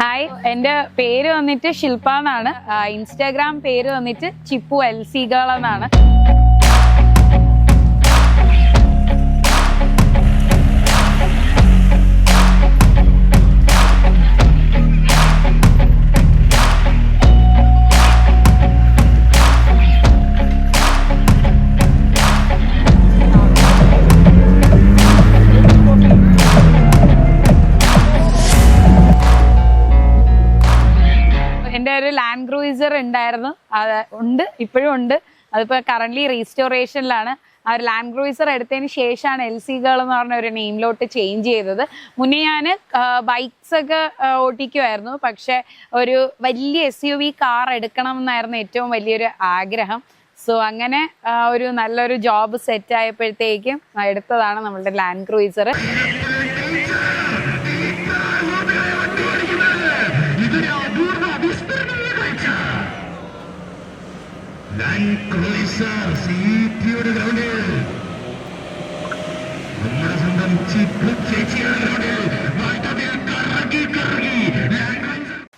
Hi എന്റെ പേര് വന്നിട്ട് ശില്പ എന്നാണ്. ഇൻസ്റ്റാഗ്രാം പേര് വന്നിട്ട് ചിപ്പു എൽ സി ഗേൾ എന്നാണ്. ലാൻഡ് ഉണ്ടായിരുന്നു. അത് ഉണ്ട് ഇപ്പോഴും ഉണ്ട്. അതിപ്പോൾ കറന്റ് റീസ്റ്റോറേഷനിലാണ് ആ ഒരു ലാൻഡ് ക്രൂയിസർ എടുത്തതിന് ശേഷമാണ് എൽ സി ഗേൾ എന്ന് പറഞ്ഞ ഒരു നെയിമിലോട്ട് ചേഞ്ച് ചെയ്തത്. മുന്നേ ഞാൻ ബൈക്സ് ഒക്കെ ഓട്ടിക്കുമായിരുന്നു പക്ഷെ ഒരു വലിയ എസ് യു വി കാർ എടുക്കണം എന്നായിരുന്നു ഏറ്റവും വലിയൊരു ആഗ്രഹം. സോ അങ്ങനെ ഒരു നല്ലൊരു ജോബ് സെറ്റ് ആയപ്പോഴത്തേക്കും എടുത്തതാണ് നമ്മളുടെ ലാൻഡ് ക്രൂയിസർ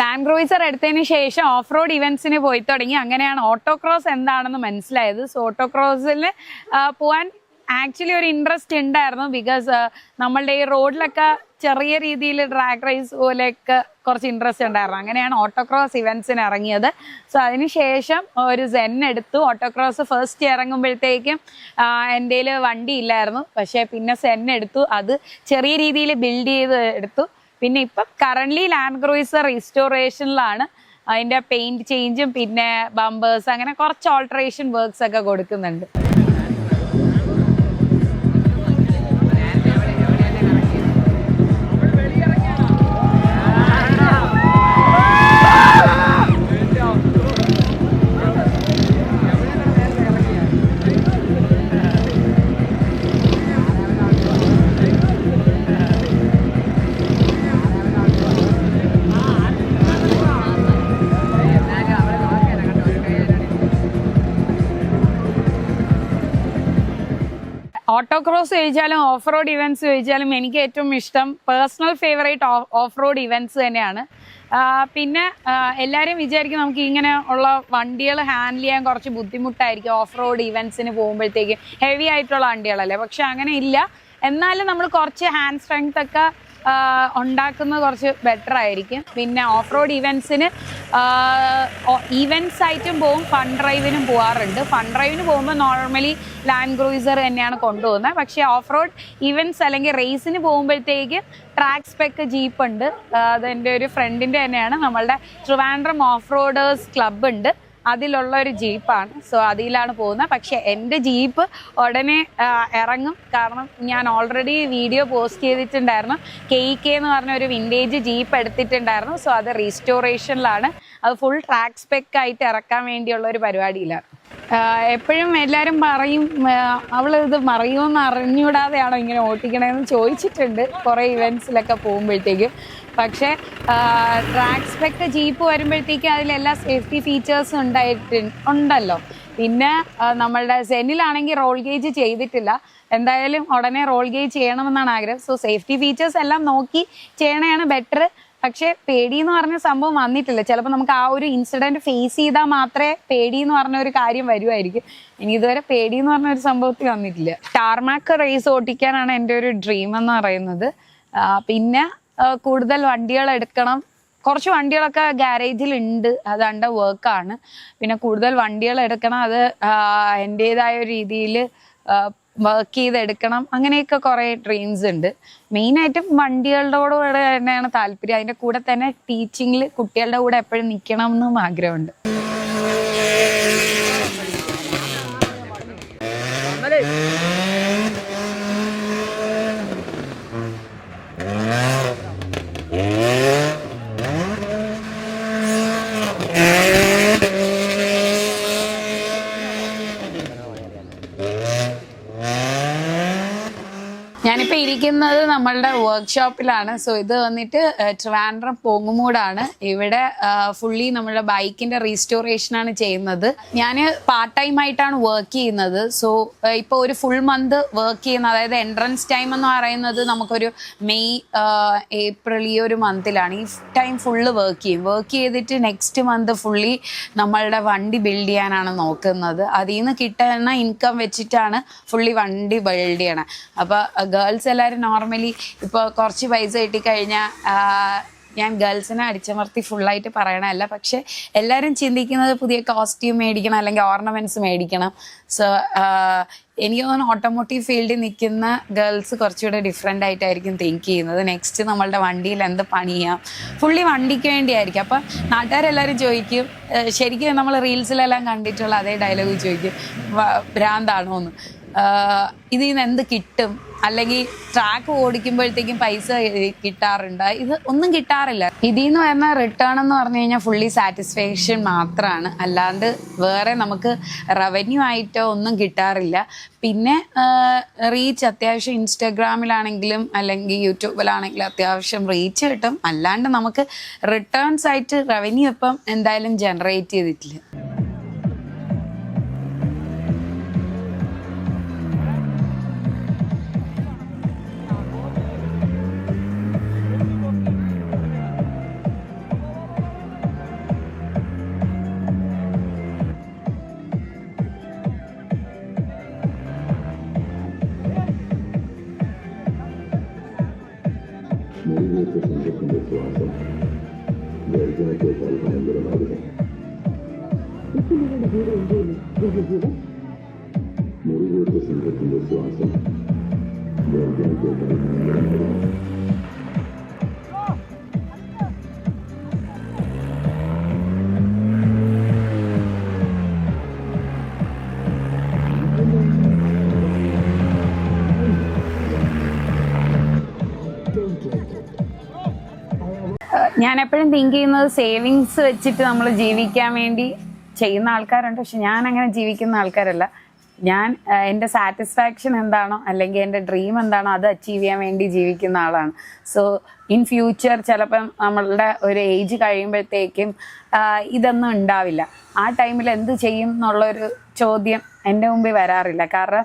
ലാൻഡ് ക്രൂയിസർ എടുത്തതിന് ശേഷം ഓഫ് റോഡ് ഇവന്റ്സിന് പോയി തുടങ്ങി. അങ്ങനെയാണ് ഓട്ടോക്രോസ് എന്താണെന്ന് മനസ്സിലായത്. സോ ഓട്ടോക്രോസിൽ പോവാൻ ആക്ച്വലി ഒരു ഇൻട്രസ്റ്റ് ഉണ്ടായിരുന്നു. ബിക്കോസ് നമ്മളുടെ ഈ റോഡിലൊക്കെ ചെറിയ രീതിയിൽ ഡ്രാഗ് റേസ് പോലെയൊക്കെ കുറച്ച് ഇൻട്രസ്റ്റ് ഉണ്ടായിരുന്നു. അങ്ങനെയാണ് ഓട്ടോക്രോസ് ഇവന്റ്സിന് ഇറങ്ങിയത്. സോ അതിനുശേഷം ഒരു സെൻ എടുത്തു. ഓട്ടോക്രോസ് ഫസ്റ്റ് ഇറങ്ങുമ്പോഴത്തേക്കും എന്റെ വണ്ടി ഇല്ലായിരുന്നു. പക്ഷേ പിന്നെ സെൻ എടുത്തു. അത് ചെറിയ രീതിയിൽ ബിൽഡ് ചെയ്ത് എടുത്തു. പിന്നെ ഇപ്പം കറന്റ് ലാൻഡ് ക്രൂയിസർ റീസ്റ്റോറേഷനിലാണ് അതിന്റെ പെയിന്റ് ചേഞ്ചും പിന്നെ ബമ്പേഴ്സ് അങ്ങനെ കുറച്ച് ഓൾട്ടറേഷൻ വർക്ക്സ് ഒക്കെ കൊടുക്കുന്നുണ്ട്. ഓട്ടോക്രോസ് ചോദിച്ചാലും ഓഫ് റോഡ് ഇവന്റ്സ് ചോദിച്ചാലും എനിക്ക് ഏറ്റവും ഇഷ്ടം personal favourite off road events തന്നെയാണ്. പിന്നെ എല്ലാവരും വിചാരിക്കും നമുക്ക് ഇങ്ങനെ ഉള്ള വണ്ടികൾ ഹാൻഡിൽ ചെയ്യാൻ കുറച്ച് ബുദ്ധിമുട്ടായിരിക്കും ഓഫ് റോഡ് ഇവന്റ്സിന് പോകുമ്പോഴത്തേക്കും. ഹെവി ആയിട്ടുള്ള വണ്ടികളല്ലേ? പക്ഷെ അങ്ങനെ ഇല്ല. എന്നാലും നമ്മൾ കുറച്ച് ഹാൻഡ് സ്ട്രെങ്ത് ഒക്കെ ഉണ്ടാക്കുന്നത് കുറച്ച് ബെറ്റർ ആയിരിക്കും. പിന്നെ ഓഫ് റോഡ് ഇവൻസിന് ഇവൻസ് ആയിട്ടും പോവും ഫണ്ട് ഡ്രൈവിനും പോകാറുണ്ട് ഫണ്ട് ഡ്രൈവിന് പോകുമ്പോൾ നോർമലി ലാൻഡ് ക്രൂയിസർ തന്നെയാണ് കൊണ്ടുപോകുന്നത്. പക്ഷേ ഓഫ് റോഡ് ഇവൻസ് അല്ലെങ്കിൽ റേസിന് പോകുമ്പോഴത്തേക്ക് ട്രാക്ക് സ്പെക്ക് ജീപ്പ് ഉണ്ട്. അതെന്റെ ഒരു ഫ്രണ്ടിന്റെ തന്നെയാണ്. നമ്മളുടെ ട്രിവാൻഡ്രം ഓഫ് റോഡേഴ്സ് ക്ലബ്ബ് ഉണ്ട്. അതിലുള്ള ഒരു ജീപ്പാണ്. സോ അതിലാണ് പോകുന്നത്. പക്ഷെ എന്റെ ജീപ്പ് ഉടനെ ഇറങ്ങും. കാരണം ഞാൻ ഓൾറെഡി വീഡിയോ പോസ്റ്റ് ചെയ്തിട്ടുണ്ടായിരുന്നു. കെ കെ എന്ന് പറഞ്ഞ ഒരു വിന്റേജ് ജീപ്പ് എടുത്തിട്ടുണ്ടായിരുന്നു. സോ അത് റീസ്റ്റോറേഷനിലാണ് അത് ഫുൾ ട്രാക്ക് സ്പെക്ക് ആയിട്ട് ഇറക്കാൻ വേണ്ടിയുള്ള ഒരു പരിപാടിയിലാണ്. എപ്പോഴും എല്ലാവരും പറയും അവൾ ഇത് മറിയുമെന്ന് അറിഞ്ഞൂടാതെയാണോ ഇങ്ങനെ ഓട്ടിക്കണേന്ന് ചോദിച്ചിട്ടുണ്ട്. കുറേ ഇവൻസിലൊക്കെ പോകുമ്പോഴത്തേക്കും. പക്ഷേ ട്രാക്ക് സ്പെക്ക് ജീപ്പ് വരുമ്പോഴത്തേക്കും അതിലെല്ലാ സേഫ്റ്റി ഫീച്ചേഴ്സും ഉണ്ടായിട്ട് ഉണ്ടല്ലോ. പിന്നെ നമ്മളുടെ സെനിലാണെങ്കിൽ റോൾ ഗേജ് ചെയ്തിട്ടില്ല. എന്തായാലും ഉടനെ റോൾ ഗേജ് ചെയ്യണമെന്നാണ് ആഗ്രഹം. സോ സേഫ്റ്റി ഫീച്ചേഴ്സ് എല്ലാം നോക്കി ചെയ്യണയാണ് ബെറ്റർ പക്ഷെ പേടി എന്ന് പറഞ്ഞ സംഭവം വന്നിട്ടില്ല. ചിലപ്പോൾ നമുക്ക് ആ ഒരു ഇൻസിഡന്റ് ഫേസ് ചെയ്താൽ മാത്രമേ പേടി എന്ന് പറഞ്ഞ ഒരു കാര്യം വരുമായിരിക്കും ഇനി ഇതുവരെ പേടി എന്ന് പറഞ്ഞ ഒരു സംഭവത്തിൽ വന്നിട്ടില്ല. ടാർമാക്ക് റേസ് ഓട്ടിക്കാനാണ് എന്റെ ഒരു ഡ്രീം എന്ന് പറയുന്നത്. പിന്നെ കൂടുതൽ വണ്ടികൾ എടുക്കണം. കുറച്ച് വണ്ടികളൊക്കെ ഗാരേജിൽ ഉണ്ട്. അത് വർക്ക് വർക്കാണ് പിന്നെ കൂടുതൽ വണ്ടികൾ എടുക്കണം. അത് എന്റെതായ രീതിയിൽ വർക്ക് ചെയ്തെടുക്കണം. അങ്ങനെയൊക്കെ കുറേ ഡ്രീംസ് ഉണ്ട്. മെയിനായിട്ടും വണ്ടികളുടെ കൂടെ തന്നെയാണ് താല്പര്യം. അതിന്റെ കൂടെ തന്നെ ടീച്ചിങ്ങിൽ കുട്ടികളുടെ കൂടെ എപ്പോഴും നിൽക്കണം എന്നും ആഗ്രഹമുണ്ട്. നിൽക്കുന്നത് നമ്മളുടെ വർക്ക്ഷോപ്പിലാണ് സോ ഇത് വന്നിട്ട് ട്രിവാൻഡ്രം പോങ്ങുമൂടാണ്. ഇവിടെ ഫുള്ളി നമ്മളുടെ ബൈക്കിന്റെ റീസ്റ്റോറേഷൻ ആണ് ചെയ്യുന്നത്. ഞാൻ പാർട്ട് ടൈം ആയിട്ടാണ് വർക്ക് ചെയ്യുന്നത്. സോ ഇപ്പോൾ ഒരു ഫുൾ മന്ത് വർക്ക് ചെയ്യുന്ന അതായത് എൻട്രൻസ് ടൈം എന്ന് പറയുന്നത് നമുക്കൊരു മെയ് ഏപ്രിൽ ഈ ഒരു മന്തിലാണ് ഈ ടൈം ഫുള്ള് വർക്ക് ചെയ്യും. വർക്ക് ചെയ്തിട്ട് നെക്സ്റ്റ് മന്ത് ഫുള്ളി നമ്മളുടെ വണ്ടി ബിൽഡ് ചെയ്യാനാണ് നോക്കുന്നത്. അതിൽ നിന്ന് കിട്ടുന്ന ഇൻകം വെച്ചിട്ടാണ് ഫുള്ളി വണ്ടി ബിൽഡ് ചെയ്യണം. അപ്പോൾ ഗേൾസ് എല്ലാവരും നോർമലി ഇപ്പോൾ കുറച്ച് പൈസ കിട്ടിക്കഴിഞ്ഞാൽ ഞാൻ ഗേൾസിനെ അടിച്ചമർത്തി ഫുള്ളായിട്ട് പറയണമല്ല പക്ഷെ എല്ലാവരും ചിന്തിക്കുന്നത് പുതിയ കോസ്റ്റ്യൂം മേടിക്കണം അല്ലെങ്കിൽ ഓർണമെന്റ്സ് മേടിക്കണം. സോ എനിക്ക് തോന്നുന്നു ഓട്ടോമോട്ടീവ് ഫീൽഡിൽ നിൽക്കുന്ന ഗേൾസ് കുറച്ചുകൂടെ ഡിഫറെന്റ് ആയിട്ടായിരിക്കും തിങ്ക് ചെയ്യുന്നത്. നെക്സ്റ്റ് നമ്മളുടെ വണ്ടിയിൽ എന്ത് പണി ചെയ്യാം ഫുള്ളി വണ്ടിക്ക് വേണ്ടിയായിരിക്കും. അപ്പം നാട്ടുകാരെല്ലാവരും ചോദിക്കും ശരിക്കും നമ്മൾ റീൽസിലെല്ലാം കണ്ടിട്ടുള്ള അതേ ഡയലോഗ് ചോദിക്കും ഭ്രാന്താണോ എന്ന് ഇതിൽ നിന്ന് എന്ത് കിട്ടും? അല്ലെങ്കിൽ ട്രാക്ക് ഓടിക്കുമ്പോഴത്തേക്കും പൈസ കിട്ടാറുണ്ട്. ഇത് ഒന്നും കിട്ടാറില്ല. ഇതിൽ നിന്ന് വരുന്ന റിട്ടേൺ എന്ന് പറഞ്ഞു കഴിഞ്ഞാൽ ഫുള്ളി സാറ്റിസ്ഫാക്ഷൻ മാത്രമാണ് അല്ലാണ്ട് വേറെ നമുക്ക് റവന്യൂ ആയിട്ടോ ഒന്നും കിട്ടാറില്ല. പിന്നെ റീച്ച് അത്യാവശ്യം ഇൻസ്റ്റാഗ്രാമിലാണെങ്കിലും അല്ലെങ്കിൽ യൂട്യൂബിലാണെങ്കിലും അത്യാവശ്യം റീച്ച് കിട്ടും. അല്ലാണ്ട് നമുക്ക് റിട്ടേൺസ് ആയിട്ട് റവന്യൂ ഇപ്പം എന്തായാലും ജനറേറ്റ് ചെയ്തിട്ടില്ല. ഞാൻ എപ്പോഴും തിങ്ക് ചെയ്യുന്നത് സേവിങ്സ് വെച്ചിട്ട് നമ്മൾ ജീവിക്കാൻ വേണ്ടി ചെയ്യുന്ന ആൾക്കാരുണ്ട്. പക്ഷെ ഞാൻ അങ്ങനെ ജീവിക്കുന്ന ആൾക്കാരല്ല. ഞാൻ എന്റെ സാറ്റിസ്ഫാക്ഷൻ എന്താണോ അല്ലെങ്കിൽ എന്റെ ഡ്രീം എന്താണോ അത് അച്ചീവ് ചെയ്യാൻ വേണ്ടി ജീവിക്കുന്ന ആളാണ്. സോ ഇൻ ഫ്യൂച്ചർ ചിലപ്പം നമ്മളുടെ ഒരു ഏജ് കഴിയുമ്പോഴത്തേക്കും ഇതൊന്നും ഉണ്ടാവില്ല. ആ ടൈമിൽ എന്ത് ചെയ്യും എന്നുള്ളൊരു ചോദ്യം എന്റെ മുമ്പിൽ വരാറില്ല. കാരണം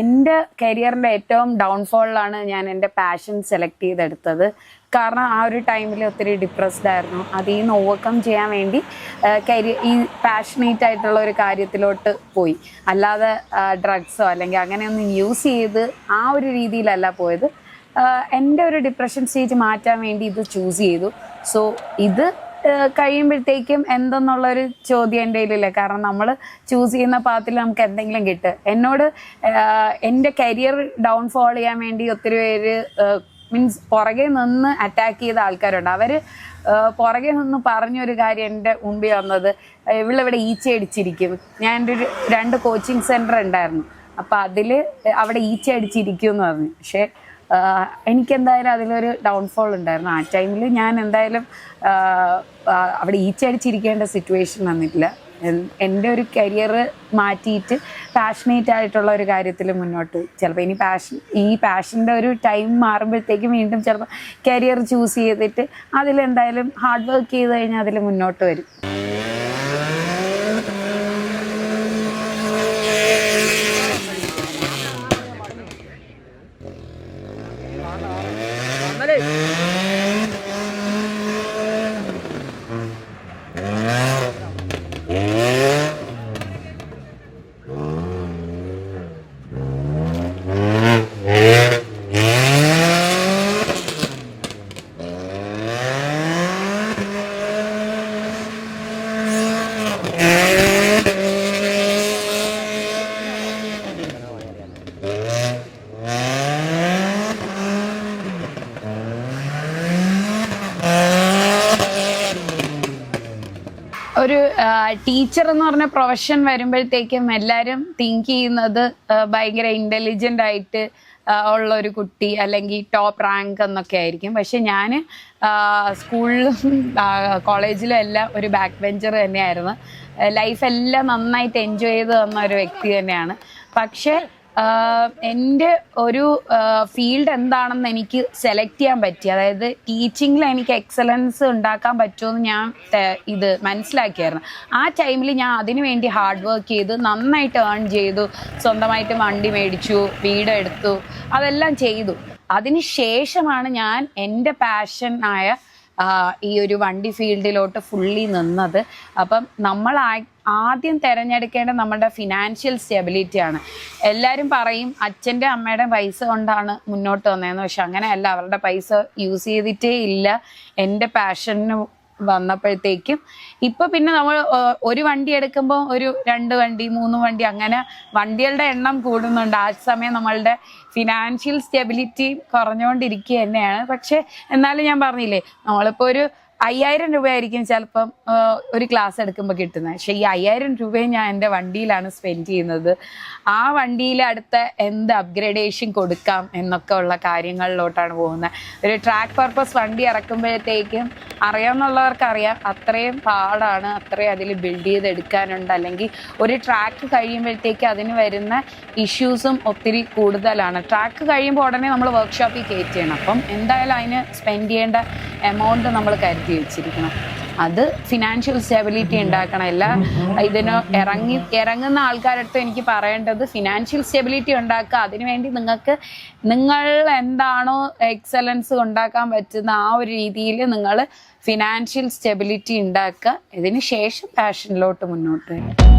എന്റെ കരിയറിന്റെ ഏറ്റവും ഡൗൺഫോളിലാണ് ഞാൻ എന്റെ പാഷൻ സെലക്ട് ചെയ്തെടുത്തത്. കാരണം ആ ഒരു ടൈമിൽ ഒത്തിരി ഡിപ്രസ്ഡ് ആയിരുന്നു. അതിൽ നിന്ന് ഓവർകം ചെയ്യാൻ വേണ്ടി കരിയർ ഈ പാഷനേറ്റ് ആയിട്ടുള്ള ഒരു കാര്യത്തിലോട്ട് പോയി. അല്ലാതെ ഡ്രഗ്സോ അല്ലെങ്കിൽ അങ്ങനെയൊന്നും യൂസ് ചെയ്ത് ആ ഒരു രീതിയിലല്ല പോയത്. എന്റെ ഒരു ഡിപ്രഷൻ സ്റ്റേജ് മാറ്റാൻ വേണ്ടി ഇത് ചൂസ് ചെയ്തു. സോ ഇത് കഴിയുമ്പോഴത്തേക്കും എന്തെന്നുള്ളൊരു ചോദ്യം എന്റെ കയ്യിലില്ല. കാരണം നമ്മൾ ചൂസ് ചെയ്യുന്ന പാത്തിൽ നമുക്ക് എന്തെങ്കിലും കിട്ടും എന്നോട് എന്റെ കരിയർ ഡൗൺഫോൾ ചെയ്യാൻ വേണ്ടി ഒത്തിരി പേര് മീൻസ് പുറകെ നിന്ന് അറ്റാക്ക് ചെയ്ത ആൾക്കാരുണ്ട്. അവർ പുറകെ നിന്ന് പറഞ്ഞൊരു കാര്യം എന്റെ മുമ്പിൽ വന്നത് ഇവളിവിടെ ഈച്ച അടിച്ചിരിക്കും. ഞാൻ എന്റെ ഒരു രണ്ട് കോച്ചിങ് സെന്റർ ഉണ്ടായിരുന്നു. അപ്പം അതിൽ അവിടെ ഈച്ച അടിച്ചിരിക്കും എന്ന് പറഞ്ഞു. പക്ഷേ എനിക്കെന്തായാലും അതിലൊരു ഡൗൺഫോൾ ഉണ്ടായിരുന്നു. ആ ടൈമിൽ ഞാൻ എന്തായാലും അവിടെ ഈച്ച അടിച്ചിരിക്കേണ്ട സിറ്റുവേഷൻ വന്നിട്ടില്ല. എന്റെ ഒരു കരിയർ മാറ്റിയിട്ട് പാഷനേറ്റ് ആയിട്ടുള്ള ഒരു കാര്യത്തിൽ മുന്നോട്ട് ചിലപ്പോൾ ഇനി പാഷൻ ഈ പാഷന്റെ ഒരു ടൈം മാറുമ്പോഴത്തേക്കും വീണ്ടും ചിലപ്പോൾ കരിയർ ചൂസ് ചെയ്തിട്ട് അതിലെന്തായാലും ഹാർഡ് വർക്ക് ചെയ്ത് കഴിഞ്ഞാൽ അതിൽ മുന്നോട്ട് വരും. ഒരു ടീച്ചർ എന്ന് പറഞ്ഞ പ്രൊഫഷൻ വരുമ്പോഴത്തേക്കും എല്ലാവരും തിങ്ക് ചെയ്യുന്നത് ഭയങ്കര ഇന്റലിജന്റ് ആയിട്ട് ഉള്ള ഒരു കുട്ടി അല്ലെങ്കിൽ ടോപ്പ് റാങ്ക് എന്നൊക്കെ ആയിരിക്കും. പക്ഷെ ഞാൻ സ്കൂളിലും കോളേജിലും എല്ലാം ഒരു ബാക്ക് ബെഞ്ചർ തന്നെയായിരുന്നു. ലൈഫ് എല്ലാം നന്നായിട്ട് എൻജോയ് ചെയ്ത് തന്ന ഒരു വ്യക്തി തന്നെയാണ്. പക്ഷേ എന്റെ ഒരു ഫീൽഡ് എന്താണെന്ന് എനിക്ക് സെലക്ട് ചെയ്യാൻ പറ്റി. അതായത് ടീച്ചിങ്ങിൽ എനിക്ക് എക്സലൻസ് ഉണ്ടാക്കാൻ പറ്റുമെന്ന് ഞാൻ ഇത് മനസ്സിലാക്കിയായിരുന്നു. ആ ടൈമിൽ ഞാൻ അതിനു വേണ്ടി ഹാർഡ് വർക്ക് ചെയ്ത് നന്നായിട്ട് ഏൺ ചെയ്തു സ്വന്തമായിട്ട് വണ്ടി മേടിച്ചു വീട് എടുത്തു അതെല്ലാം ചെയ്തു. അതിന് ശേഷമാണ് ഞാൻ എന്റെ പാഷനായ ഈ ഒരു വണ്ടി ഫീൽഡിലോട്ട് ഫുള്ളി നിന്നത്. അപ്പം നമ്മൾ ആദ്യം തിരഞ്ഞെടുക്കേണ്ട നമ്മുടെ ഫിനാൻഷ്യൽ സ്റ്റെബിലിറ്റിയാണ് എല്ലാവരും പറയും അച്ഛന്റെ അമ്മയുടെ പൈസ കൊണ്ടാണ് മുന്നോട്ട് വന്നതെന്ന്. പക്ഷെ അങ്ങനെയല്ല. അവരുടെ പൈസ യൂസ് ചെയ്തിട്ടേ ഇല്ല. എന്റെ പാഷന് വന്നപ്പോഴത്തേക്കും. ഇപ്പൊ പിന്നെ നമ്മൾ ഒരു വണ്ടി എടുക്കുമ്പോൾ ഒരു രണ്ട് വണ്ടി മൂന്ന് വണ്ടി അങ്ങനെ വണ്ടികളുടെ എണ്ണം കൂടുന്നുണ്ട്. ആ സമയം നമ്മളുടെ ഫിനാൻഷ്യൽ സ്റ്റെബിലിറ്റി കുറഞ്ഞുകൊണ്ടിരിക്കുക തന്നെയാണ് പക്ഷെ എന്നാലും ഞാൻ പറഞ്ഞില്ലേ നമ്മളിപ്പോ ഒരു അയ്യായിരം രൂപയായിരിക്കും ചിലപ്പം ഒരു ക്ലാസ് എടുക്കുമ്പോൾ കിട്ടുന്നത്. പക്ഷെ ഈ അയ്യായിരം രൂപയും ഞാൻ എന്റെ വണ്ടിയിലാണ് സ്പെൻഡ് ചെയ്യുന്നത്. ആ വണ്ടിയിൽ അടുത്ത എന്ത് അപ്ഗ്രേഡേഷൻ കൊടുക്കാം എന്നൊക്കെ ഉള്ള കാര്യങ്ങളിലോട്ടാണ് പോകുന്നത്. ഒരു ട്രാക്ക് പർപ്പസ് വണ്ടി ഇറക്കുമ്പോഴത്തേക്കും അറിയാമെന്നുള്ളവർക്കറിയാം അത്രയും പാടാണ് അത്രയും അതിൽ ബിൽഡ് ചെയ്തെടുക്കാനുണ്ട്. അല്ലെങ്കിൽ ഒരു ട്രാക്ക് കഴിയുമ്പോഴത്തേക്ക് അതിന് വരുന്ന ഇഷ്യൂസും ഒത്തിരി കൂടുതലാണ്. ട്രാക്ക് കഴിയുമ്പോൾ ഉടനെ നമ്മൾ വർക്ക്ഷോപ്പിൽ കയറ്റി അപ്പം എന്തായാലും അതിന് സ്പെൻഡ് ചെയ്യേണ്ട എമൗണ്ട് നമ്മൾ കരുതി. വെച്ചിരിക്കണം. അത് ഫിനാൻഷ്യൽ സ്റ്റെബിലിറ്റി ഉണ്ടാക്കണം. എല്ലാ ഇതിന് ഇറങ്ങി ഇറങ്ങുന്ന ആൾക്കാരടുത്ത് എനിക്ക് പറയേണ്ടത് ഫിനാൻഷ്യൽ സ്റ്റെബിലിറ്റി ഉണ്ടാക്കുക. അതിനുവേണ്ടി നിങ്ങൾക്ക് നിങ്ങൾ എന്താണോ എക്സലൻസ് ഉണ്ടാക്കാൻ പറ്റുന്ന ആ ഒരു രീതിയിൽ നിങ്ങൾ ഫിനാൻഷ്യൽ സ്റ്റെബിലിറ്റി ഉണ്ടാക്കുക. ഇതിന് ശേഷം പാഷനിലോട്ട് മുന്നോട്ട് വരും